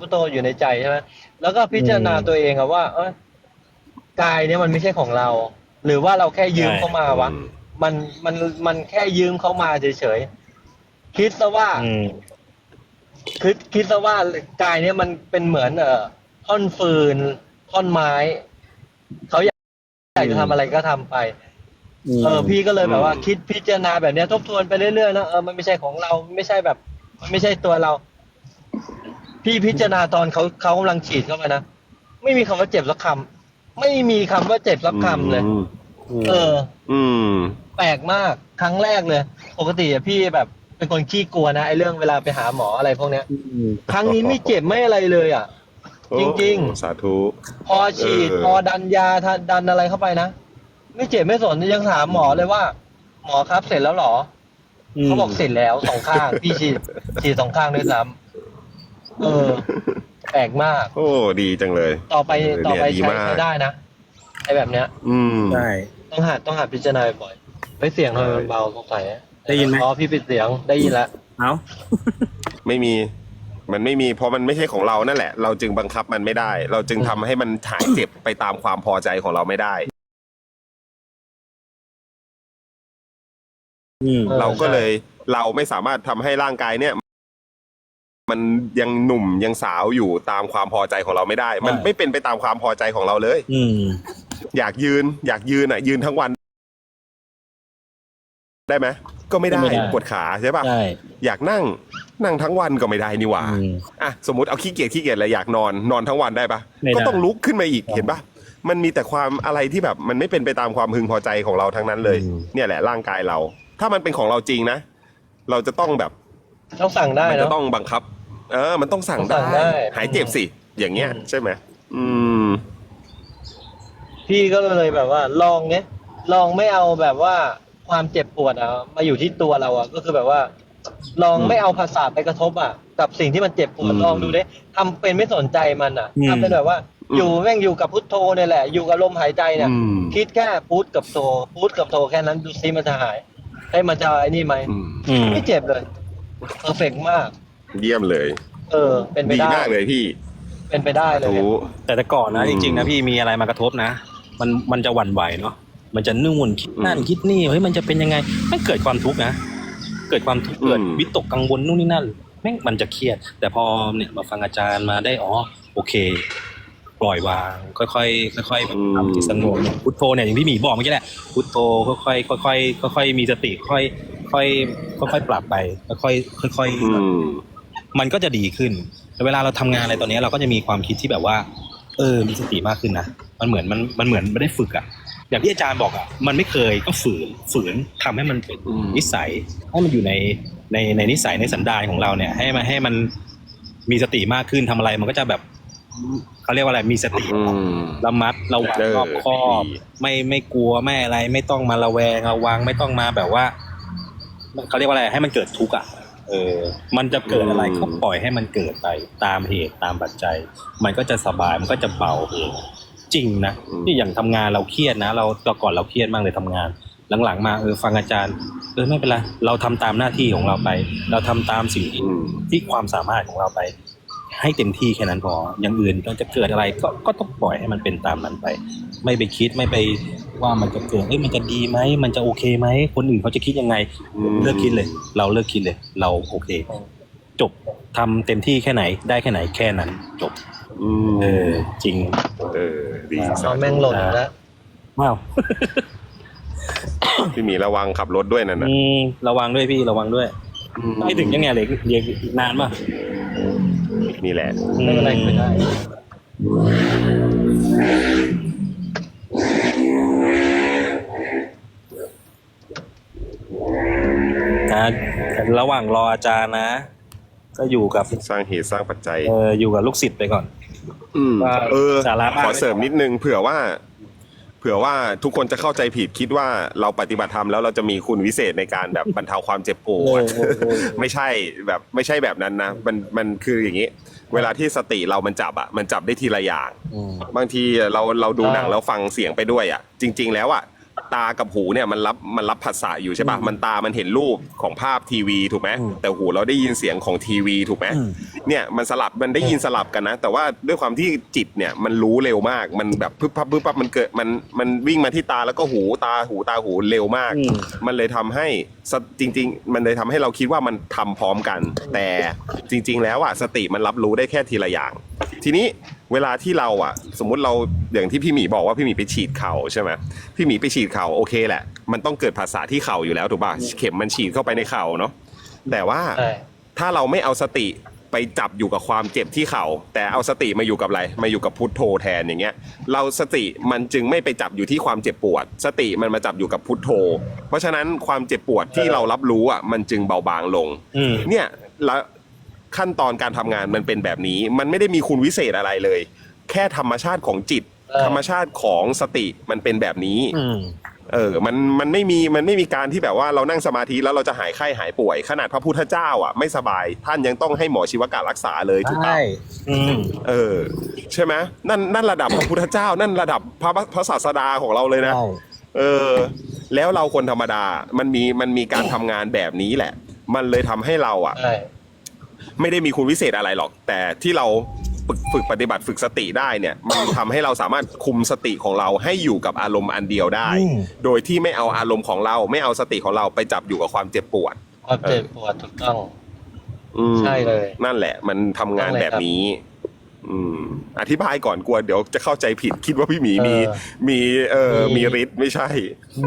พุทโธอยู่ในใจใช่ไหมแล้วก็พิจารณาตัวเองอะว่าเอ้ยกายเนี่ยมันไม่ใช่ของเรา หรือว่าเราแค่ยืมเข้ามาวะอืมมันมันมันแค่ยืมเข้ามาเฉยๆคิดซะว่าอืมคิดคิดซะว่ากายเนี่ยมันเป็นเหมือนเอ่อท่อนฟืนท่อนไม้เขาอยากอยากจะทำอะไรก็ทำไป เออ พี่ก็เลยแบบว่าอืมคิดพิจารณาแบบเนี้ยทบทวนไปเรื่อยๆนะเออมันไม่ใช่ของเราไม่ใช่แบบ มันไม่ใช่ตัวเรา พี่พิจารณาตอนเขาเขากำลังฉีดเข้าไปนะ ไม่มีคำว่าเจ็บสักคำไม่มีคำว่าเจ็บสักคำเลยอืมเออ อืม แปลกมากครั้งแรกเลย ปกติอะพี่แบบเป็นคนขี้กลัวนะไอ้เรื่องเวลาไปหาหมออะไรพวกเนี้ย ครั้งนี้ไม่เจ็บไม่อะไรเลยอะ จริงโอ้สาธุๆพอฉีดเออพอดันยาทาดันอะไรเข้าไปนะ ไม่เจ็บไม่สนยังถามหมอเลยว่า หมอครับเสร็จแล้วเหรออเขาบอกเสร็จแล้วสองข้าง พี่ฉีดฉีดสองข้างด้วยซ้ำ เออ แปลกมาก โอ้ดีจังเลยต่อไปเออต่อไปเนี่ยดีใช้มากใช้ได้นะไอ้แบบเนี้ย อืม ใช่ ต้องหัดต้องหัดพิจารณาบ่อยๆไม่เสียงทำไมมันเบาสงสัยได้ยินไหม อ๋อพี่ปิดเสียงได้ยินแล้วเอาไม่มี มันไม่มีเพราะมันไม่ใช่ของเรานั่นแหละ เราจึงบังคับมันไม่ได้ เราจึงทำให้มันหายเจ็บไปตามความพอใจของเราไม่ได้ อืมเออเราก็เลยเราไม่สามารถทำให้ร่างกายเนี่ย มันยังหนุ่มยังสาวอยู่ตามความพอใจของเราไม่ได้ มันไม่เป็นไปตามความพอใจของเราเลย อืม อยากยืน อยากยืนอะ ยืนทั้งวัน ได้ไหมก็ไม่ได้ไม่ได้ ปวดขาใช่ป่ะใช่อยากนั่งนั่งทั้งวันก็ไม่ได้นี่หว่าอืม อะสมมติเอาขี้เกียจขี้เกียจเลยอยากนอนนอนทั้งวันได้ปะไม่ได้ ก็ต้องลุกขึ้นมาอีกเห็นปะมันมีแต่ความอะไรที่แบบ มันไม่เป็นไปตามความพึงพอใจของเราทั้งนั้นเลยอืมเนี่ยแหละร่างกายเรา ถ้ามันเป็นของเราจริงนะ เราจะต้องแบบ ต้องสั่งได้มันจะเนาะ ต้องบังคับ เออ มันต้องสั่งต้องสั่ได้ งได้ หายเจ็บสิ อย่างเงี้ยอืมใช่ไหมอืม พี่ก็เลยแบบว่า ลองเนี้ยลองไม่เอาแบบว่าความเจ็บปวดอะมาอยู่ที่ตัวเราอะก็คือแบบว่า ลองอืมไม่เอาภาษาทไปกระทบอะกับสิ่งที่มันเจ็บปวดอืม ลองดูดิทำเป็นไม่สนใจมันอะอืม ทำเป็นแบบว่าอืมอยู่แม่งอยู่กับพุทโธเนี่ยแหละ อยู่กับลมหายใจเนี่ย อืมคิดแค่พุทกับโธพุทกับโธแค่นั้นดูซิมันจะหายให้ยมันจะไอ้นี่ไหมอืม อืม ไม่เจ็บเลย เพอร์เฟกมาก เยี่ยมเลย เออ เป็นไปดีได้มากเลยพี่เป็นไปได้เลยถูเนี่ยแต่แต่ก่อนนะอืจม ริงๆนะพี่มีอะไรมากระทบนะ มันมันจะหวั่นไหวเนาะมันจะนู่นคิดนั่นอืมคิดนี่เฮ้ยมันจะเป็นยังไงไม่เกิดความทุกข์นะเกิดความทุกข์เกิดอืมวิตกกังวลนู่นนี่นั่นแม่งมันจะเครียด แต่พอเนี่ยมาฟังอาจารย์มาได้อ๋อโอเค ปล่อยวาง ค่อยๆค่อยๆแบบทำจิตสงบเนี่ยพุทโธเนี่ยอย่างที่หมีบอกเมื่อกี้แหละพุทโธค่อยๆค่อยๆค่อยๆมีสติค่อยค่ อยค่อยๆปรับไปค่อยๆค่อยๆอืมมันก็จะดีขึ้นแต่เวลาเราทำงานอะไรตอนนี้เราก็จะมีความคิดที่แบบว่า เออมีสติมากขึ้นนะมันเหมือนมันมันเหมือนไม่ได้ฝึกอะอย่างที่อาจารย์บอกอะมันไม่เคยก็ฝืนฝืนทำให้มันเป็นอืม นิสัยให้มันอยู่ในในในนิสัยในสันดานของเราเนี่ย ให้มันให้มันมีสติมากขึ้นทำอะไร มันก็จะแบบเขาเรียกว่าอะไรมีสติ อืม ระมัดระวังเออรอบคอบดี ไม่ไม่กลัวไม่อะไร ไม่ต้องมาระแวงระวังไม่ต้องมาแบบว่า เขาเรียกว่าอะไรให้มันเกิดทุกข์อะเออ มันจะเกิดอะไรก็ปล่อยให้มันเกิดไปตามเหตุตามปัจจัย มันก็จะสบายมันก็จะเบาเองจริงนะอืมนี่อย่างทำงานเราเครียดนะ เราแต่ก่อนเราเครียดมากเลยทำงาน หลังๆ มาเออฟังอาจารย์เออไม่เป็นไรเราทำตามหน้าที่ของเราไป เราทำตามสิ่งที่อืมที่ความสามารถของเราไป ให้เต็มที่แค่นั้นพอ อย่างอื่นก็จะเกิดอะไรก็ก็ต้องปล่อยให้มันเป็นตามนั้นไป ไม่ไปคิดไม่ไปว่ามันจะเกิดเอ้ยมันจะดีไหมมันจะโอเคไหมคนอื่นเขาจะคิดยังไงอืมเลิกคิดเลย เราเลิกคิดเลย เราโอเค จบทำเต็มที่แค่ไหนได้แค่ไหนแค่นั้น จบอืมเออ จริง เออดีสาเอาธุแม่งหล่นแล้วว้าวพี่หมีระวังขับรถด้วยนั่นนะอืมระวังด้วยพี่ระวังด้วยไม่ถึงยังไงเลยเรียนอีกนานป่ะ นี่แหละไม่เป็นไรคุยได้นะระหว่างรออาจารย์นะ ก็อยู่กับสร้างเหตุสร้างปัจจัย เอออยู่กับลูกศิษย์ไปก่อน อืมว่าเออสาระบ้างขอเสริมนิดนึงเผื่อว่า เผื่อว่าทุกคนจะเข้าใจผิดคิดว่าเราปฏิบัติธรรมแล้วเราจะมีคุณวิเศษในการแบบบรรเทาความเจ็บปวดเออเออเออไม่ใช่แบบไม่ใช่แบบนั้นนะมันมันคืออย่างนี้ เวลาที่สติเรามันจับอะมันจับได้ทีละอย่างอืมบางทีเราเราดูหนังอ่าแล้วฟังเสียงไปด้วยอะ จริง ๆ แล้วอะตากับหูเนี่ยมันรับมันรับภาษาอยู่ใช่ป่ะมันตามันเห็นรูปของภาพทีวีถูกไหมอืมแต่หูเราได้ยินเสียงของทีวีถูกไหมอืม เนี่ยมันสลับมันได้ยินสลับกันนะ แต่ว่าด้วยความที่จิตเนี่ยมันรู้เร็วมาก มันแบบพึบพับพึบพับมันเกิดมันมันวิ่งมาที่ตาแล้วก็หูตาหูตาหูเร็วมากอืมมันเลยทำให้สตจริง ๆ มันเลยทำให้เราคิดว่ามันทำพร้อมกัน แต่จริง ๆ แล้วอะสติมันรับรู้ได้แค่ทีละอย่าง ทีนี้เวลาที่เราอะ สมมุติเราอย่างที่พี่หมีบอกว่าพี่หมีไปฉีดเข่าใช่ไหมพี่หมีไปฉีดเข่าโอเคแหละ มันต้องเกิดภาษาที่เข่าอยู่แล้วถูกป่ะเข็มมันฉีดเข้าไปในเข่าเนาะแต่ว่าใช่ ถ้าเราไม่เอาสติ ไปจับอยู่กับความเจ็บที่เข่าแต่เอาสติมาอยู่กับอะไรมาอยู่กับพุทโธแทนอย่างเงี้ย เราสติมันจึงไม่ไปจับอยู่ที่ความเจ็บปวด สติมันมาจับอยู่กับพุทโธ เพราะฉะนั้นความเจ็บปวดที่เรารับรู้อะมันจึงเบาบางลงอืมเนี่ยแล้วขั้นตอนการทำงานมันเป็นแบบนี้ มันไม่ได้มีคุณวิเศษอะไรเลย แค่ธรรมชาติของจิตเออธรรมชาติของสติมันเป็นแบบนี้อืม เออ มัน มันไม่มี มันไม่มีการที่แบบว่าเรานั่งสมาธิแล้วเราจะหายไข้หายป่วย ขนาดพระพุทธเจ้าอะไม่สบาย ท่านยังต้องให้หมอชีวกะรักษาเลยถูกปะใช่อืมเออ ใช่ไหมนั่น นั่นระดับพระพุทธเจ้า นั่นระดับพระพระศาสดาของเราเลยนะ ใช่เออ แล้วเราคนธรรมดา มันมี มันมีการทำงานแบบนี้แหละ มันเลยทำให้เราอะ ใช่ ไม่ได้มีคุณวิเศษอะไรหรอก แต่ที่เรา ฝึกฝึกปฏิบัติฝึกสติได้เนี่ย มันทำให้เราสามารถคุมสติของเราให้อยู่กับอารมณ์อันเดียวได้ อืม โดยที่ไม่เอาอารมณ์ของเราไม่เอาสติของเราไปจับอยู่กับความเจ็บปวด ความเจ็บปวดถูกต้อง อืมใช่เลย นั่นแหละ มันทำงานนั่นแหแบละบนี้ อืม อธิบายก่อนกลัวเดี๋ยวจะเข้าใจผิดคิดว่าพี่หมีมี เออ มีเออมีมีฤทธิ์ไม่ใช่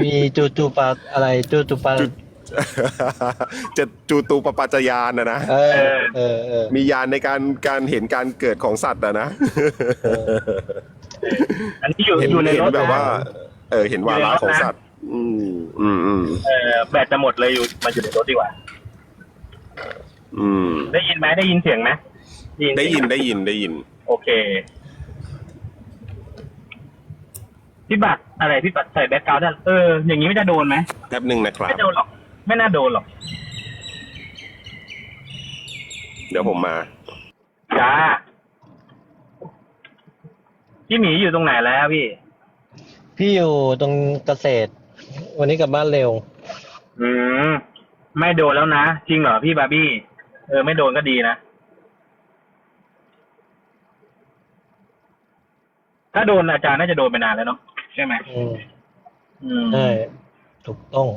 มีจูจูปาอะไรจูจูปาจุ จะจูตูปปัจจยานนะนะ เออ เออเออมียานในการการเห็นการเกิดของสัตว์อะนะเอออันนี้อยู่เห็นอยู่ในเห็นรถแบบนะว่าเออเห็นวาระของสัตว์ อืมอืมอืมเออแบตจะหมดเลยอยู่มาอยู่ในรถดีกว่า อืมได้ยินไหมได้ยินเสียงไหมได้ยินเสีงหมได้ยินได้ยิน โอเคพี่บัตรอะไรพี่บัตรใส่แบ็คกราวด์ได้เอออย่างนี้ไม่จะโดนไหมแป๊บหนึ่งนะครับ ไม่โดนหรอก ไม่น่าโดนหรอกเดี๋ยวผมมา จ้าพี่หมีอยู่ตรงไหนแล้วพี่ พี่อยู่ตรงเกษตร วันนี้กลับบ้านเร็ว อืม ไม่โดนแล้วนะ จริงเหรอพี่บาร์บี้ เออ ไม่โดนก็ดีนะ ถ้าโดนอาจารย์น่าจะโดนไปนานแล้วเนาะใช่ไหมอืมอืมใช่ถูกต้อง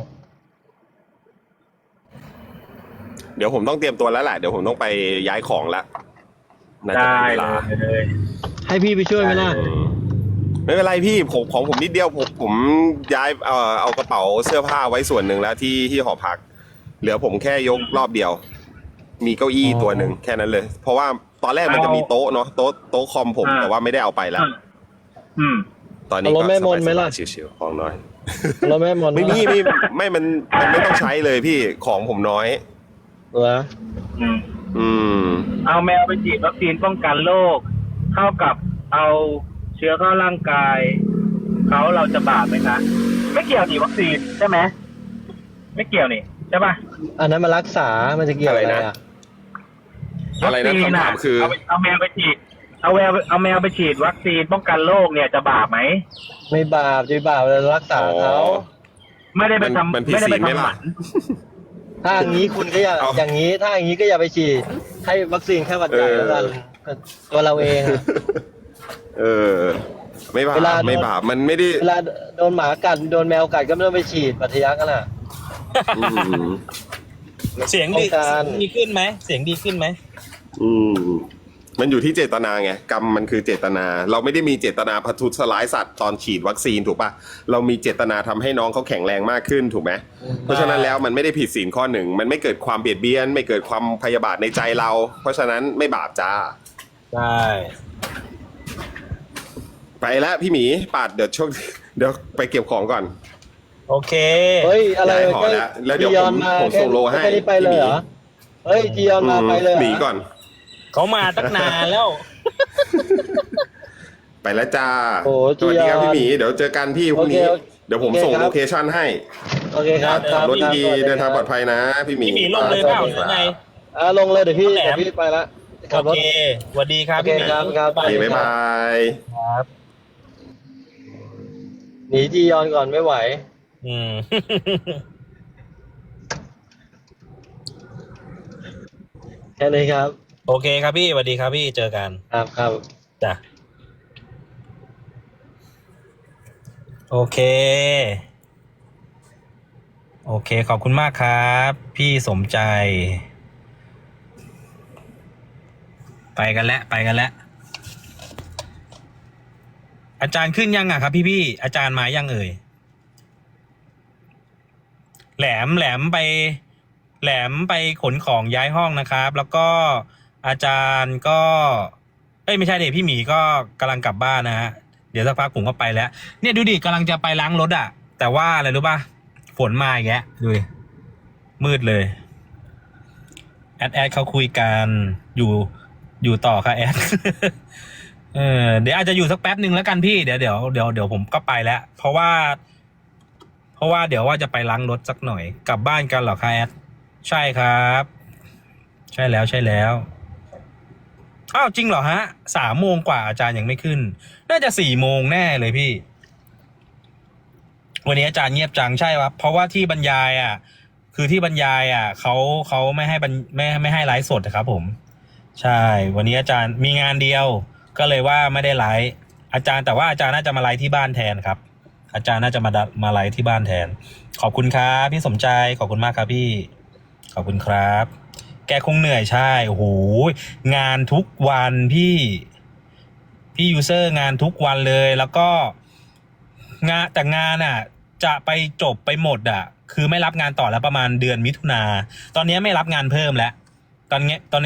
เดี๋ยวผมต้องเตรียมตัวแล้วแหละเดี๋ยวผมต้องไปย้ายของแล้วน่าจะได้ถึงเวลาเลยให้พี่ไปช่วยไหมล่ะอืมไม่เป็นไรพี่ผมของผมนิดเดียวผมผมย้ายเอ่อเอากระเป๋าเสื้อผ้าไว้ส่วนหนึ่งแล้วที่ที่หอพัก เหลือผมแค่ยกรอบเดียว มีเก้าอี้อ๋อตัวหนึ่งแค่นั้นเลย เพราะว่าตอนแรกมันจะมีโต๊ะเนาะโต๊ะโต๊ะคอมผมแต่ว่าไม่ได้เอาไปแล้วอืม ตอนนี้เอารก็ถแม่มนต์ไหมล่ะ สบายๆชิวๆของน้อยเราแม่มนต์ไม่มีไม่ไม่มันมันไม่ต้องใช้เลยพี่ของผมน้อย เหรออืมอืม เอาแมวไปฉีดวัคซีนป้องกันโรคเท่ากับเอาเชื้อเข้าร่างกายเขาเราจะบาปไหมคะไม่เกี่ยวนี่วัคซีนใช่ไหมไม่เกี่ยวนี่ใช่ป่ะอันนั้นมารักษา มันจะเกี่ยวอะไรอะไรนะ อะ อะไรนะวัคซีคำถามคือเอาไปเอาแมวไปฉีดเอาแมวเอาแมวไปฉีดวัคซีนป้องกันโรคเนี่ยจะบาปไหมไม่บาปจะบาปเรารักษาเขา ไม่ได้ไปมันทำมันผิดไม่ได้ไปศีลไหมทำหล่ะ มัน ถ้าอย่างนี้คุณก็อย่าเอา อย่างนี้ ถ้าอย่างนี้ก็อย่าไปฉีดให้วัคซีนแค่หวัดใหญ่เออแล้วกันตัวเราเองอะ เออ ไม่บาปเวลา ไม่บาปมันไม่ได้เวลาโดนหมากัดโดนแมวกัดก็ไม่ต้องไปฉีดปัทยักกันอะ อืมเสียงดีต้องการ ดีขึ้นไหมเสียงดีขึ้นไหมอืม มันอยู่ที่เจตนาไงกรรมมันคือเจตนา เราไม่ได้มีเจตนาพัทุสลายสัตว์ตอนฉีดวัคซีนถูกปะเรามีเจตนาทำให้น้องเขาแข็งแรงมากขึ้นถูกไหมเพราะฉะนั้นแล้วมันไม่ได้ผิดศีลข้อหนึ่งมันไม่เกิดความเบียดเบียน ไม่เกิดความพยาบาทในใจเรา เพราะฉะนั้นไม่บาปจ้าใช่ไปแล้วพี่หมีปาดเดี๋ยวช่วงเดี๋ยวไปเก็บของก่อน โอเคเฮ้ยอะไรย้ายหอแล้วแล้วเดี๋ยวจียอนผมมาผมแค่ส่งโลให้แค่นี้ไปเลยเหรอเฮ้ยจียอนมาไปเลยเหรหนีก่อน เขามาตั้งนานแล้ว ไปแล้วจ้าโอ้สวัสดีครับจียอนพี่หมีเดี๋ยวเจอกันพี่พรุ่งนี้ โอเคเดี๋ยวผมโอเคส่งครับ โลเคชั่นให้โอเคครับขับรถครับดีครับๆเดินทางปลอดภัยนะ พี่หมีพี่หมีลงเลยเปล่าหรือไง อ่าลงเลยเดี๋ยวพี่แหลม เดี๋ยวพี่ไปละขับโอรถเคสวัสดีครับโอเคพี่หมีครับครับบ๊ายโอเคบายบ๊ายบาย ครับ หนีจียอนก่อนไม่ไหว อืม แค่นี้ครับ โอเคครับพี่สวัสดีครับพี่เจอกันครับครับจ้ะโอเค โอเค ขอบคุณมากครับ พี่สมใจ ไปกันแล้วไปกันแล้วอาจารย์ขึ้นยังอะครับ พี่พี่ๆอาจารย์มายังเอ่ยแหลมแหลมไป แหลมไปขนของย้ายห้องนะครับ แล้วก็ อาจารย์ก็ เอ้ยไม่ใช่เด็พี่หมีก็กำลังกลับบ้านนะฮะ เดี๋ยวสักพักผมก็ไปแล้ว เนี่ยดูดิกำลังจะไปล้างรถอะแต่ว่าอะไรรู้ป่ะ ฝนมาอีกแล้วดูดิมืดเลย แอดแอดเขาคุยกันอยู่อยู่ต่อค่ะแอดเออเดี๋ยวอาจจะอยู่สักแป๊บหนึ่งแล้วกันพี่เดี๋ยวเดี๋ยวเดี๋ยวเดี๋ยวผมก็ไปแล้ว เพราะว่า เพราะว่าเดี๋ยวว่าจะไปล้างรถสักหน่อย กลับบ้านกันเหรอคะแอดใช่ครับ ใช่แล้วใช่แล้ว อ้าวจริงเหรอฮะสามโมงกว่าอาจารย์ยังไม่ขึ้น น่าจะสี่โมงแน่เลยพี่ วันนี้อาจารย์เงียบจังใช่ครับเพราะว่าที่บรรยายอะ คือที่บรรยายอะเขาเขาไม่ให้บรรไม่ไม่ให้ไลฟ์สดนะครับ ผม ใช่ วันนี้อาจารย์มีงานเดียว ก็เลยว่าไม่ได้ไลฟ์อาจารย์แต่ว่าอาจารย์น่าจะมาไลฟ์ที่บ้านแทนครับ อาจารย์น่าจะมามาไลฟ์ที่บ้านแทน ขอบคุณครับพี่สมใจขอบคุณมากครับพี่ ขอบคุณครับ แกคงเหนื่อยใช่โอ้โหงานทุกวันพี่พี่ยูเซอร์งานทุกวันเลยแล้วก็งานแต่งานอะ จะไปจบไปหมดอะ คือไม่รับงานต่อแล้วประมาณเดือนมิถุนาตอนนี้ไม่รับงานเพิ่มแล้ว ตอนเนี้ยตอนเนี้ย